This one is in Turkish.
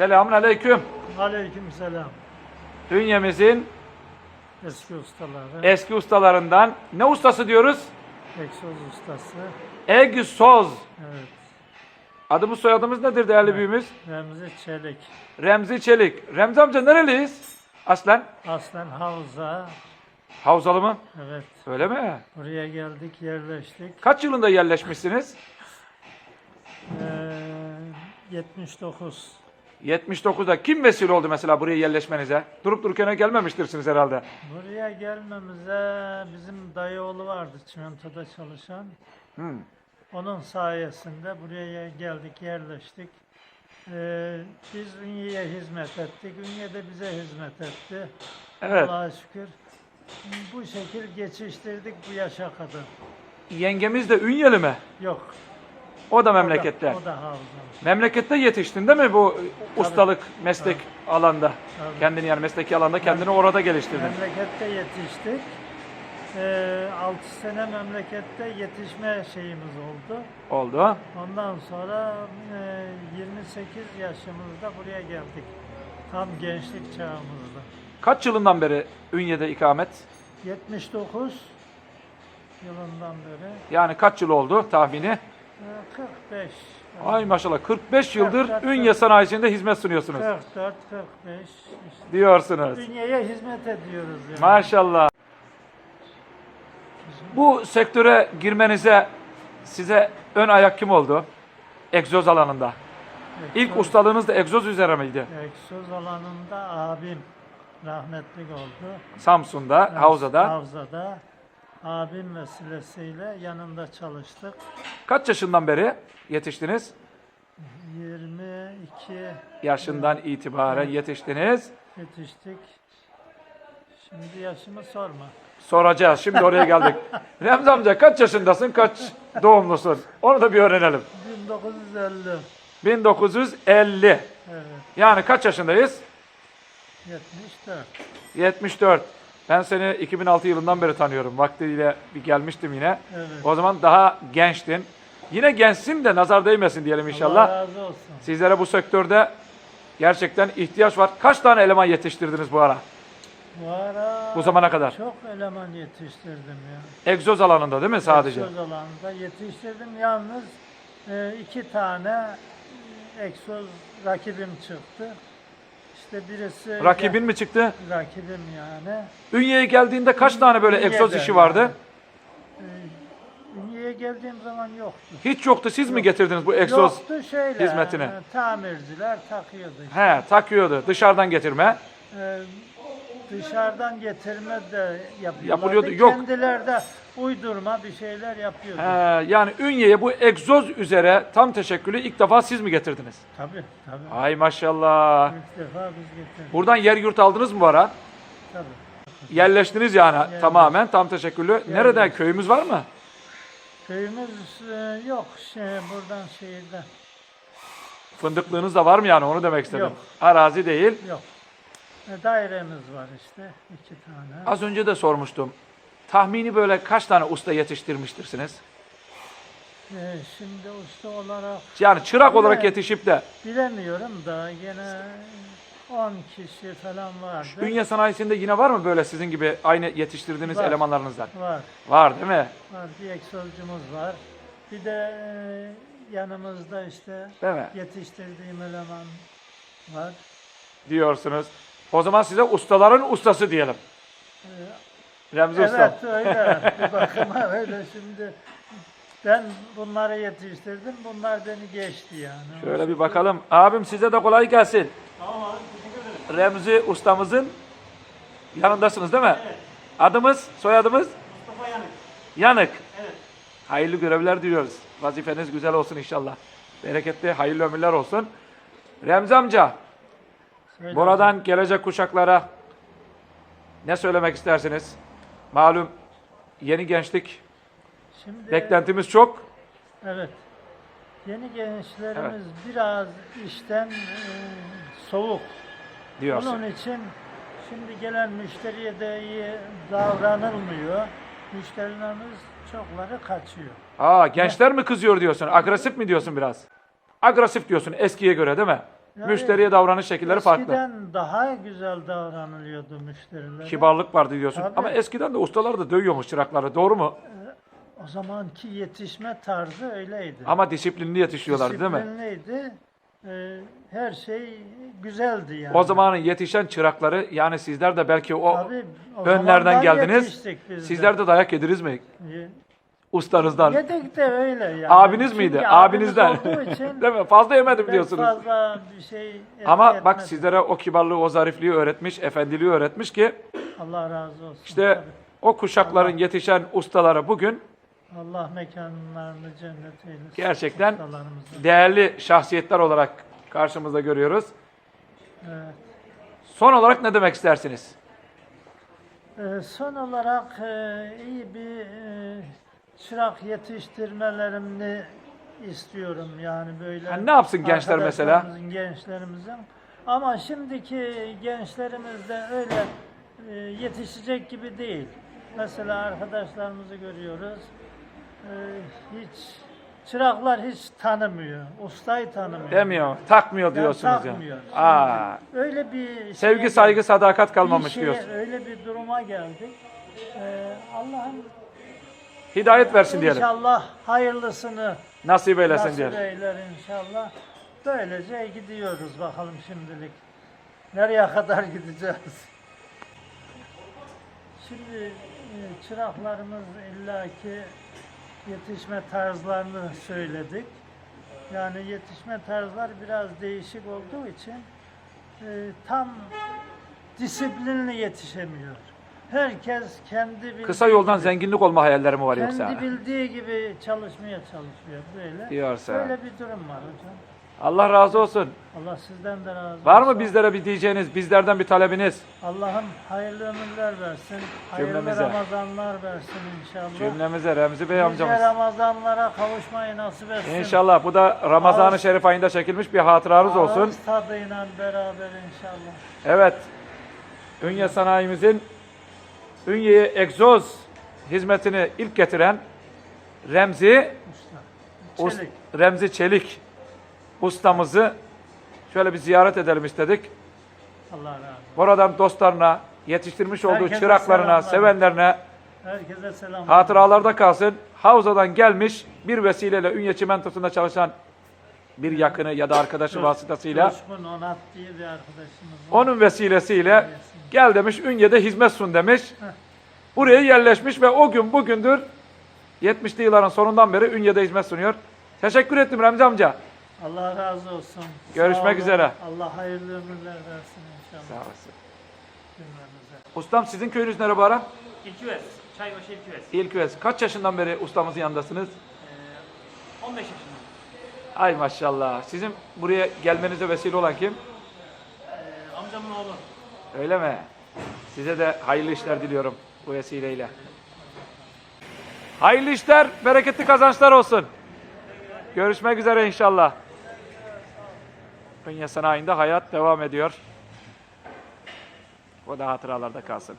Selamun aleyküm. Aleyküm selam. Dünyamızın Eski ustaları, eski ustalarından ne ustası diyoruz? egzoz ustası. Egsoz. Evet. Adımız soyadımız nedir değerli büyüğümüz? Remzi Çelik. Remzi Çelik. Remzi amca nereliyiz? Aslen. Aslen Havza. Havzalı mı? Evet. Öyle mi? Buraya geldik, yerleştik. Kaç yılında yerleşmişsiniz? Ee, 79. 79'da kim vesile oldu mesela buraya yerleşmenize? Durup dururken gelmemiştirsiniz herhalde. Buraya gelmemize bizim dayı oğlu vardı çimentoda çalışan. Hmm. Onun sayesinde buraya geldik, yerleştik. Ee, biz Ünye'ye hizmet ettik. Ünye de bize hizmet etti. Evet. Allah'a şükür. Bu şekil geçiştirdik bu yaşa kadar. Yengemiz de Ünyeli mi? Yok. O da o da- memlekette. O da. Memlekette yetiştin değil mi bu ustalık, meslek alanda? Tabii. Kendini yani mesleki alanda kendini orada geliştirdin. Memlekette yetiştik. Ee, 6 sene memlekette yetişme şeyimiz oldu. Oldu. Ondan sonra e, 28 yaşımızda buraya geldik. Tam gençlik çağımızda. Kaç yılından beri Ünye'de ikamet? 79 yılından beri Yani kaç yıl oldu tahmini? E, 45. Ay maşallah 45 yıldır Evet, evet, Ünye evet. sanayisinde hizmet sunuyorsunuz. 44, 45 işte. Diyorsunuz. Dünyaya hizmet ediyoruz yani. Maşallah. Bu sektöre girmenize size ön ayak kim oldu? Egzoz alanında. İlk Egzoz- ustalığınız da egzoz üzere miydi? Egzoz alanında abim rahmetlik oldu. Samsun'da, Havza'da. Havza'da. Abim vesilesiyle yanında çalıştık. Kaç yaşından beri yetiştiniz? 22 Yaşından itibaren yetiştiniz. yetiştik. Şimdi yaşımı sorma. Soracağız. Şimdi oraya geldik. Remzi amca kaç yaşındasın? Kaç doğumlusun? Onu da bir öğrenelim. 1950. 1950. Evet. Yani kaç yaşındayız? 74. 74. Ben seni 2006 yılından beri tanıyorum. Vaktiyle bir gelmiştim yine. Evet. O zaman daha gençtin. Yine gençsin de nazar değmesin diyelim inşallah. Allah razı olsun. Sizlere bu sektörde gerçekten ihtiyaç var. Kaç tane eleman yetiştirdiniz bu ara? Bu ara Bu zamana kadar. çok eleman yetiştirdim ya. Egzoz alanında değil mi sadece? Egzoz alanında yetiştirdim. Yalnız e, iki tane egzoz rakibim çıktı. İşte birisi Rakibin mi çıktı? rakibim yani. Ünye'ye geldiğinde kaç tane böyle egzoz Ünye'de işi vardı? yani. E, Ünye'ye geldiğim zaman yoktu. Hiç yoktu. Siz mi getirdiniz bu egzoz? Yoktu şeyler. hizmetine. e, Tamirciler takıyordu. işte. He, takıyordu. Dışarıdan getirme. E, dışarıdan getirme de yapıyorlardı. Yapılıyordu, yok. Kendileri de uydurma bir şeyler yapıyordu. He, yani Ünye'ye bu egzoz üzere tam teşekkülü ilk defa siz mi getirdiniz? Tabii tabii. Ay maşallah. İlk defa biz getirdik. Buradan yer yurt aldınız mı bu ara? Tabii. Yerleştiniz yani tamamen tam teşekküllü. Nereden köyümüz var mı? Köyümüz e, yok şey buradan şehirden. Fındıklığınız da var mı yani onu demek istedim. Yok. Arazi değil. Yok. E, dairemiz var işte iki tane. Az önce de sormuştum. Tahmini böyle kaç tane usta yetiştirmiştirsiniz? E, şimdi usta olarak Yani çırak olarak Evet. yetişip de bilemiyorum da gene 10 kişi falan vardı. Ünye sanayisinde yine var mı böyle sizin gibi aynı yetiştirdiğiniz Var. elemanlarınızdan? Var. Var değil mi? Var bir egzozcumuz var. Bir de e, yanımızda işte Değil mi? yetiştirdiğim eleman var. Diyorsunuz. O zaman size ustaların ustası diyelim. Remzi Usta. Evet öyle. Bir bakıma öyle şimdi. Ben bunları yetiştirdim. Bunlar beni geçti yani. Şöyle bir bakalım. Abim size de kolay gelsin. Remzi ustamızın yanındasınız değil mi? Adımız, soyadımız? Mustafa Yanık. Yanık. Evet. Hayırlı görevler diliyoruz. Vazifeniz güzel olsun inşallah. Bereketli, hayırlı ömürler olsun. Remzi amca, Söyle. buradan gelecek kuşaklara ne söylemek istersiniz? Malum yeni gençlik, Şimdi, beklentimiz çok. Evet. Yeni gençlerimiz biraz işten e, soğuk. diyorsun. Onun için şimdi gelen müşteriye de iyi davranılmıyor. Müşterilerimiz çokları kaçıyor. Aa, gençler mi kızıyor diyorsun? Agresif mi diyorsun biraz? Agresif diyorsun eskiye göre değil mi? Yani Müşteriye davranış şekilleri farklı. Eskiden daha güzel davranılıyordu müşterilere. Kibarlık vardı diyorsun. Tabii. Ama eskiden de ustalar da dövüyormuş çırakları. Doğru mu? O zamanki yetişme tarzı öyleydi. Ama disiplinli yetişiyorlardı değil mi? Disiplinliydi. Ee, her şey güzeldi yani. O zamanın yetişen çırakları yani sizler de belki o Tabii, o önlerden geldiniz. yetiştik biz de. Sizler de dayak yediniz mi? Ye- Ustanızdan. Yedik de öyle yani. Abiniz Çünkü miydi? abimiz Abinizden. olduğu için Değil mi? Fazla yemedim diyorsunuz. fazla bir şey etki Ama bak sizlere o kibarlığı, o zarifliği öğretmiş, efendiliği öğretmiş ki Allah razı olsun. işte tabii. o kuşakların yetişen ustaları bugün Allah mekanlarını cennet eylesin. Gerçekten değerli şahsiyetler olarak karşımızda görüyoruz. Evet. Son olarak ne demek istersiniz? Ee, son olarak e, iyi bir e, çırak yetiştirmelerini istiyorum yani böyle. Ha, ne yapsın gençler mesela? Gençlerimizin. Ama şimdiki gençlerimiz de öyle e, yetişecek gibi değil. Mesela arkadaşlarımızı görüyoruz. E, hiç çıraklar hiç tanımıyor. Ustayı tanımıyor. Demiyor, takmıyor Yani diyorsunuz ya. takmıyor. Aa, Öyle bir şeye sevgi, saygı, sadakat kalmamış şeye, diyorsun. Öyle bir duruma geldik. Ee, Allah'ım Hidayet versin diyelim. inşallah hayırlısını Nasip eylesin nasip diyelim. eyler inşallah. Böylece gidiyoruz bakalım şimdilik. Nereye kadar gideceğiz? Şimdi e, çıraklarımız illaki yetişme tarzlarını söyledik. Yani yetişme tarzlar biraz değişik olduğu için e, tam disiplinli yetişemiyor. Herkes kendi bildiği Kısa yoldan gibi, zenginlik olma hayalleri mi var kendi yoksa? bildiği gibi çalışmaya çalışıyor böyle. Diyorsa. Böyle bir durum var hocam. Allah razı olsun. Allah sizden de razı olsun. Var mı bizlere bir diyeceğiniz, bizlerden bir talebiniz? Allah'ım hayırlı ömürler versin. Hayırlı Cümlemize. Ramazanlar versin inşallah. Cümlemize Remzi Bey Nice amcamız. Ramazanlara kavuşmayı nasip etsin. İnşallah bu da Ramazan-ı Şerif ayında çekilmiş bir hatıranız olsun. Ağız tadıyla beraber inşallah. Evet. Ünye sanayimizin Ünye'ye egzoz hizmetini ilk getiren Remzi Usta. Us- Çelik. Remzi Çelik ustamızı şöyle bir ziyaret edelim istedik. Allah razı olsun. Oradan dostlarına, yetiştirmiş olduğu Herkese çıraklarına, selamlar. sevenlerine Herkese selam. hatıralarda kalsın. Havza'dan gelmiş bir vesileyle Ünye Çimentosu'nda çalışan bir yakını ya da arkadaşı vasıtasıyla Coşkun Onat diye bir arkadaşımız var. onun vesilesiyle gel demiş Ünye'de hizmet sun demiş. Buraya yerleşmiş ve o gün bugündür 70'li yılların sonundan beri Ünye'de hizmet sunuyor. Teşekkür ettim Remzi amca. Allah razı olsun. Görüşmek Sağ olun. üzere. Allah hayırlı ömürler versin inşallah. Sağ olasın. cümlemize. Ustam sizin köyünüz nere bu ara? İlküves, Çaybaşı İlküves. İlküves. Kaç yaşından beri ustamızın yanındasınız? Ee, 15 yaşında. Ay maşallah. Sizin buraya gelmenize vesile olan kim? Ee, amcamın oğlu. Öyle mi? Size de hayırlı işler diliyorum bu vesileyle. Hayırlı işler, bereketli kazançlar olsun. Görüşmek üzere inşallah. Ünye sanayinde hayat devam ediyor. O da hatıralarda kalsın.